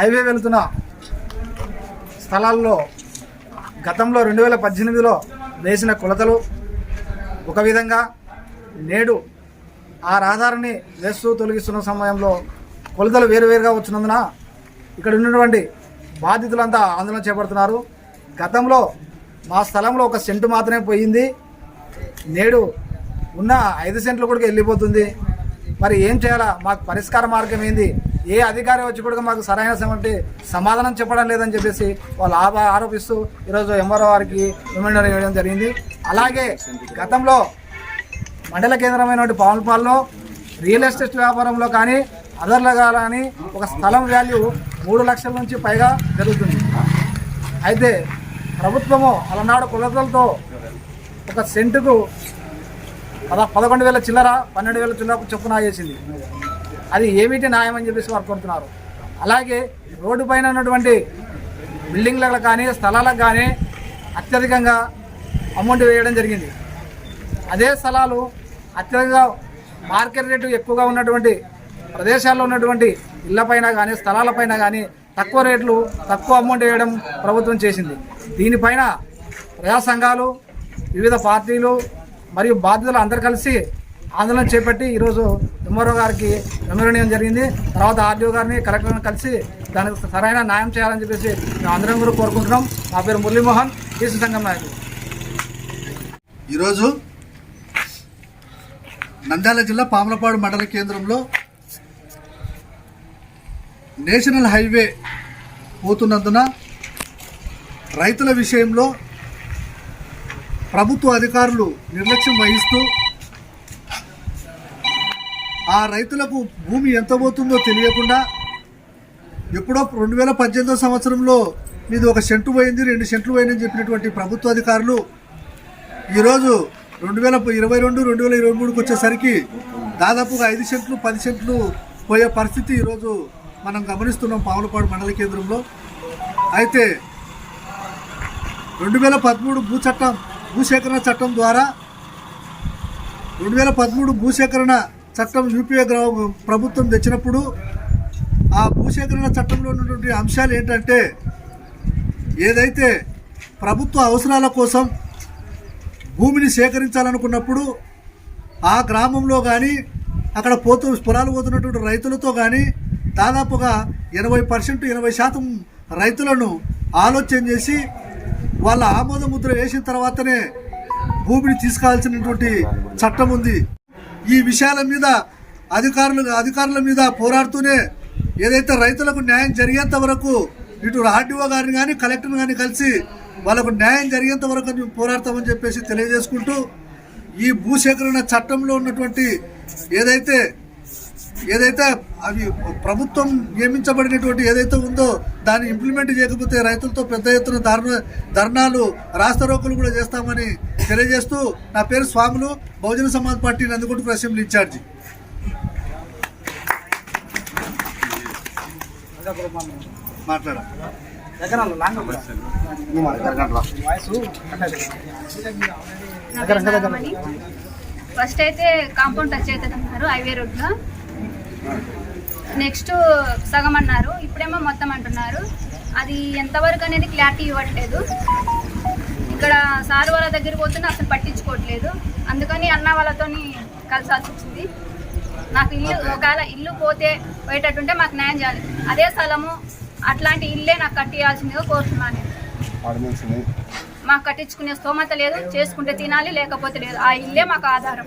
Highway వెళుతున్న స్థలాల్లో గతంలో రెండు వేల పద్దెనిమిదిలో వేసిన కొలతలు ఒక విధంగా నేడు ఆ రహదారిని వేస్తూ తొలగిస్తున్న సమయంలో కొలతలు వేరువేరుగా వచ్చినందున ఇక్కడ ఉన్నటువంటి బాధితులంతా ఆందోళన చేపడుతున్నారు. గతంలో మా స్థలంలో ఒక సెంటు మాత్రమే పోయింది. నేడు ఉన్న ఐదు సెంట్లు కూడా వెళ్ళిపోతుంది. మరి ఏం చేయాలా? మాకు పరిష్కార మార్గం ఏంది? ఏ అధికారి వచ్చి కూడా మాకు సరైన సమంటే సమాధానం చెప్పడం లేదని చెప్పేసి వాళ్ళు ఆప- ఆరోపిస్తూ ఈరోజు ఎంఆర్ఓ వారికి రిమైండర్ ఇవ్వడం జరిగింది. అలాగే గతంలో మండల కేంద్రమైనటువంటి పవన్పాల్లో రియల్ ఎస్టేట్ వ్యాపారంలో కానీ అదర్లో కానీ ఒక స్థలం వాల్యూ మూడు లక్షల నుంచి పైగా జరుగుతుంది అయితే ప్రభుత్వము అలనాడు కొలతలతో ఒక సెంటుకు పద పదకొండు వేల చిల్లర పన్నెండు వేల చిల్లర చొప్పున వేసింది అది ఏమిటి న్యాయం అని చెప్పేసి వారు కోరుతున్నారు అలాగే రోడ్డు పైన ఉన్నటువంటి బిల్డింగ్లకు కానీ స్థలాలకు కానీ అత్యధికంగా అమౌంట్ వేయడం జరిగింది. అదే స్థలాలు అత్యధికంగా మార్కెట్ రేటు ఎక్కువగా ఉన్నటువంటి ప్రదేశాల్లో ఉన్నటువంటి ఇళ్ళపైన కానీ స్థలాలపైన కానీ తక్కువ రేట్లు తక్కువ అమౌంట్ వేయడం ప్రభుత్వం చేసింది. దీనిపైన ప్రజా సంఘాలు వివిధ పార్టీలు మరియు బాధ్యతలు అందరు కలిసి ఆందోళన చేపట్టి ఈరోజు ఎంఆర్ఓ గారికి మెమోరియడం జరిగింది. తర్వాత ఆర్డీఓ గారిని కలెక్టర్ని కలిసి దానికి సరైన న్యాయం చేయాలని చెప్పేసి మేము అందరం కూడా కోరుకుంటున్నాం. నా పేరు మురళీమోహన్ ఈసీ సంఘం నాయకుడు. ఈరోజు నంద్యాల జిల్లా పాములపాడు మండల కేంద్రంలో నేషనల్ హైవే పోతున్నందున రైతుల విషయంలో ప్రభుత్వ అధికారులు నిర్లక్ష్యం వహిస్తూ ఆ రైతులకు భూమి ఎంత పోతుందో తెలియకుండా ఎప్పుడో రెండు వేల పద్దెనిమిదో సంవత్సరంలో ఇది ఒక సెంటు పోయింది రెండు సెంట్లు పోయిందని చెప్పినటువంటి ప్రభుత్వ అధికారులు ఈరోజు రెండు వేల ఇరవై రెండు రెండు వేల ఇరవై మూడుకి వచ్చేసరికి దాదాపుగా ఐదు సెంట్లు పది సెంట్లు పోయే పరిస్థితి ఈరోజు మనం గమనిస్తున్నాం పావులపాడు మండల కేంద్రంలో. అయితే రెండు వేల పదమూడు భూ చట్టం భూసేకరణ చట్టం ద్వారా రెండు వేల పదమూడు భూసేకరణ చట్టం యూపీఏ ప్రభుత్వం తెచ్చినప్పుడు ఆ భూసేకరణ చట్టంలో ఉన్నటువంటి అంశాలు ఏంటంటే ఏదైతే ప్రభుత్వ అవసరాల కోసం భూమిని సేకరించాలనుకున్నప్పుడు ఆ గ్రామంలో కానీ అక్కడ పోతూ పొలాలు పోతున్నటువంటి రైతులతో కానీ దాదాపుగా ఎనభై పర్సెంట్ ఎనభై శాతం రైతులను ఆలోచన చేసి వాళ్ళ ఆమోద ముద్ర వేసిన తర్వాతనే భూమిని తీసుకోవాల్సినటువంటి చట్టం ఉంది. ఈ విషయాల మీద అధికారులు అధికారుల మీద పోరాడుతూనే ఏదైతే రైతులకు న్యాయం జరిగేంత వరకు ఇటు ఆర్డీఓ గారిని కానీ కలెక్టర్ కానీ కలిసి వాళ్ళకు న్యాయం జరిగేంత వరకు మేము పోరాడతామని చెప్పేసి తెలియజేసుకుంటూ ఈ భూసేకరణ చట్టంలో ఉన్నటువంటి ఏదైతే ఏదైతే అవి ప్రభుత్వం నియమించబడినటువంటి ఏదైతే ఉందో దాన్ని ఇంప్లిమెంట్ చేయకపోతే రైతులతో పెద్ద ఎత్తున ధర్నా ధర్నాలు రాస్తారోకులు కూడా చేస్తామని తెలియజేస్తూ నా పేరు స్వాములు బహుజన సమాజ్ పార్టీ నందుకుంటు అసెంబ్లీ ఇన్ఛార్జి. మాట్లాడ. ఫస్ట్ అయితే కాంపౌండ్ టచ్ అవుతుంది అన్నారు హైవే రోడ్లో నెక్స్ట్ సగం అన్నారు ఇప్పుడేమో మొత్తం అంటున్నారు. అది ఎంతవరకు అనేది క్లారిటీ ఇవ్వట్లేదు. ఇక్కడ సార్ వాళ్ళ దగ్గర పోతున్నా అసలు పట్టించుకోవట్లేదు. అందుకని అన్న వాళ్ళతో కలిసాల్సి వచ్చింది. నాకు ఇల్లు ఒకవేళ ఇల్లు పోతే పోయేటట్టుంటే మాకు న్యాయం చేయాలి. అదే స్థలము అట్లాంటి ఇల్లే నాకు కట్టియాల్సిందిగా కోరుతున్నాను నేను. మాకు కట్టించుకునే స్తోమత లేదు. చేసుకుంటే తినాలి లేకపోతే లేదు. ఆ ఇల్లే మాకు ఆధారం.